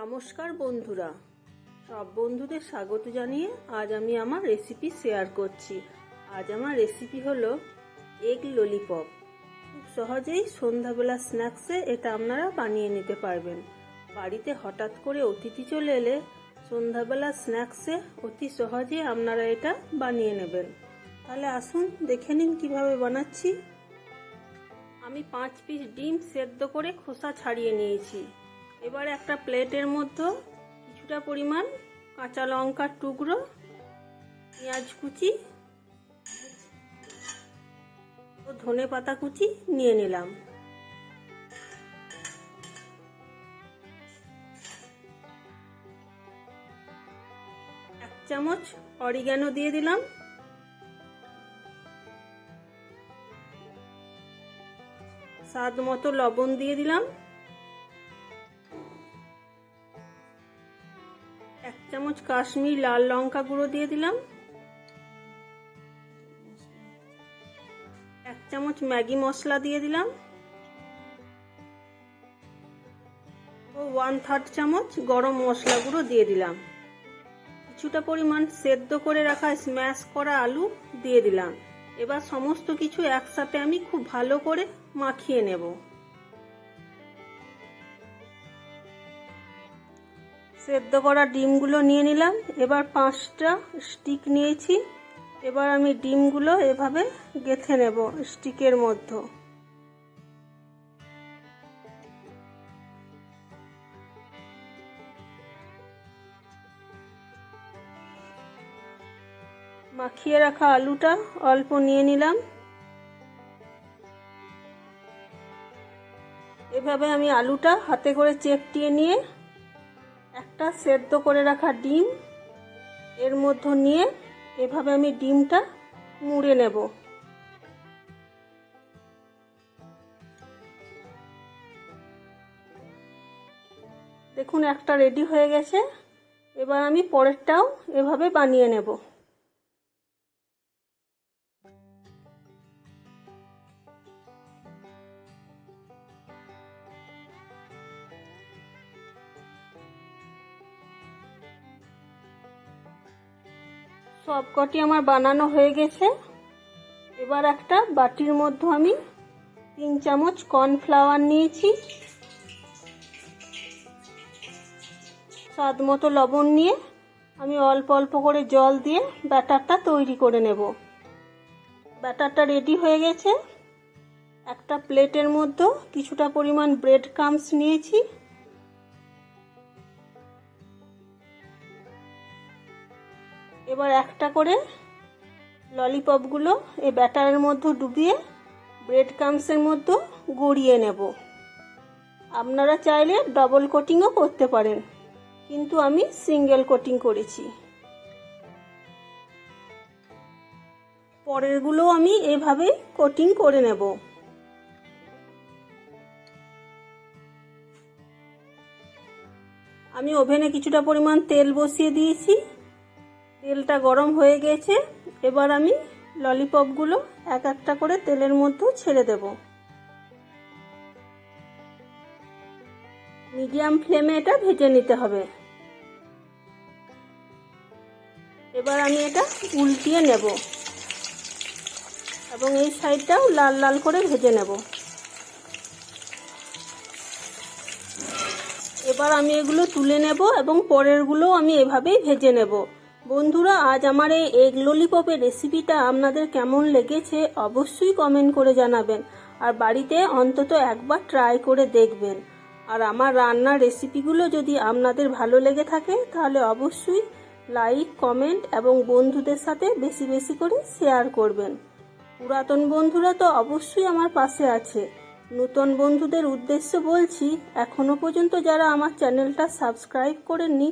নমস্কার বন্ধুরা। সব বন্ধুদের স্বাগত জানিয়ে আজ আমি আমার রেসিপি শেয়ার করছি। আজ আমার রেসিপি হলো এগ ললিপপ খুব সহজেই সন্ধ্যাবেলা স্ন্যাক্সে এটা আপনারা বানিয়ে নিতে পারবেন। বাড়িতে হঠাৎ করে অতিথি চলে এলে সন্ধ্যাবেলা স্ন্যাক্সে অতি সহজে আপনারা এটা বানিয়ে নেবেন। তাহলে আসুন, দেখে নিন কীভাবে বানাচ্ছি। আমি পাঁচ পিস ডিম সেদ্ধ করে খোসা ছাড়িয়ে নিয়েছি। এবার একটা প্লেটের মধ্যে কিছুটা পরিমাণ কাঁচা লঙ্কার টুকরো, পেঁয়াজ কুচি, ও ধনে পাতা কুচি নিয়ে নিলাম। এক চামচ অরিগ্যানো দিয়ে দিলাম। স্বাদ মতো লবণ দিয়ে দিলাম। চামচ কাশ্মীর লাল লঙ্কা গুঁড়ো দিয়ে দিলাম। এক চামচ ম্যাগি মশলা দিয়ে দিলাম। ও ওয়ান থার্ড চামচ গরম মশলা গুঁড়ো দিয়ে দিলাম। কিছুটা পরিমাণ সেদ্ধ করে রাখা স্ম্যাশ করা আলু দিয়ে দিলাম। এবার সমস্ত কিছু একসাথে আমি খুব ভালো করে মাখিয়ে নেব। সেদ্ধ করা ডিমগুলো নিয়ে নিলাম। এবার পাঁচটা স্টিক নিয়েছি। এবার আমি ডিমগুলো এভাবে গেথে নেব স্টিকের মধ্যে। মাখিয়ে রাখা আলুটা অল্প নিয়ে নিলাম। এভাবে আমি আলুটা হাতে করে চেপটিয়ে নিয়ে একটা সেদ্ধ করে রাখা ডিম। এর মধ্যে নিয়ে এভাবে আমি ডিমটা মুড়ে নেব। দেখুন, একটা রেডি হয়ে গেছে। এবার আমি পরেরটাও এভাবে বানিয়ে নেব। সব কটি আমার বানানো হয়ে গেছে। এবার একটা বাটির মধ্যে আমি তিন চামচ কর্নফ্লাওয়ার নিয়েছি। স্বাদ মতো লবণ নিয়ে আমি অল্প অল্প করে জল দিয়ে ব্যাটারটা তৈরি করে নেব। ব্যাটারটা রেডি হয়ে গেছে। একটা প্লেটের মধ্যে কিছুটা পরিমাণ ব্রেড ক্রামস নিয়েছি। এবার একটা করে ললিপপগুলো এই ব্যাটারের মধ্যে ডুবিয়ে ব্রেড ক্রামসের মধ্যে গড়িয়ে নেব। আপনারা চাইলে ডবল কোটিংও করতে পারেন, কিন্তু আমি সিঙ্গেল কোটিং করেছি। পরেরগুলো আমি এভাবেই কোটিং করে নেব। আমি ওভেনে কিছুটা পরিমাণ তেল বসিয়ে দিয়েছি। তেলটা গরম হয়ে গেছে, এবার আমি ললিপপগুলো এক একটা করে তেলের মধ্যে ছেড়ে দেব। মিডিয়াম ফ্লেমে এটা ভেজে নিতে হবে। এবার আমি এটা উল্টিয়ে নেব এবং এই সাইডটাও লাল লাল করে ভেজে নেব। এবার আমি এগুলো তুলে নেব এবং পরেরগুলো আমি এভাবেই ভেজে নেব। বন্ধুরা, আজ আমার এই এগ ললিপপের রেসিপিটা আপনাদের কেমন লেগেছে অবশ্যই কমেন্ট করে জানাবেন। আর বাড়িতে অন্তত একবার ট্রাই করে দেখবেন। আর আমার রান্নার রেসিপিগুলো যদি আপনাদের ভালো লেগে থাকে, তাহলে অবশ্যই লাইক কমেন্ট এবং বন্ধুদের সাথে বেশি বেশি করে শেয়ার করবেন। পুরাতন বন্ধুরা তো অবশ্যই আমার পাশে আছে। নতুন বন্ধুদের উদ্দেশ্য বলছি এখনও পর্যন্ত যারা আমার চ্যানেলটা সাবস্ক্রাইব করেননি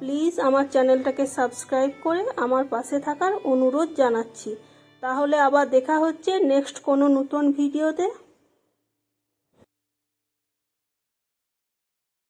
প্লিজ আমার চ্যানেলটাকে সাবস্ক্রাইব করে আমার পাশে থাকার অনুরোধ জানাচ্ছি। তাহলে আবার দেখা হচ্ছে নেক্সট কোনো নতুন ভিডিওতে।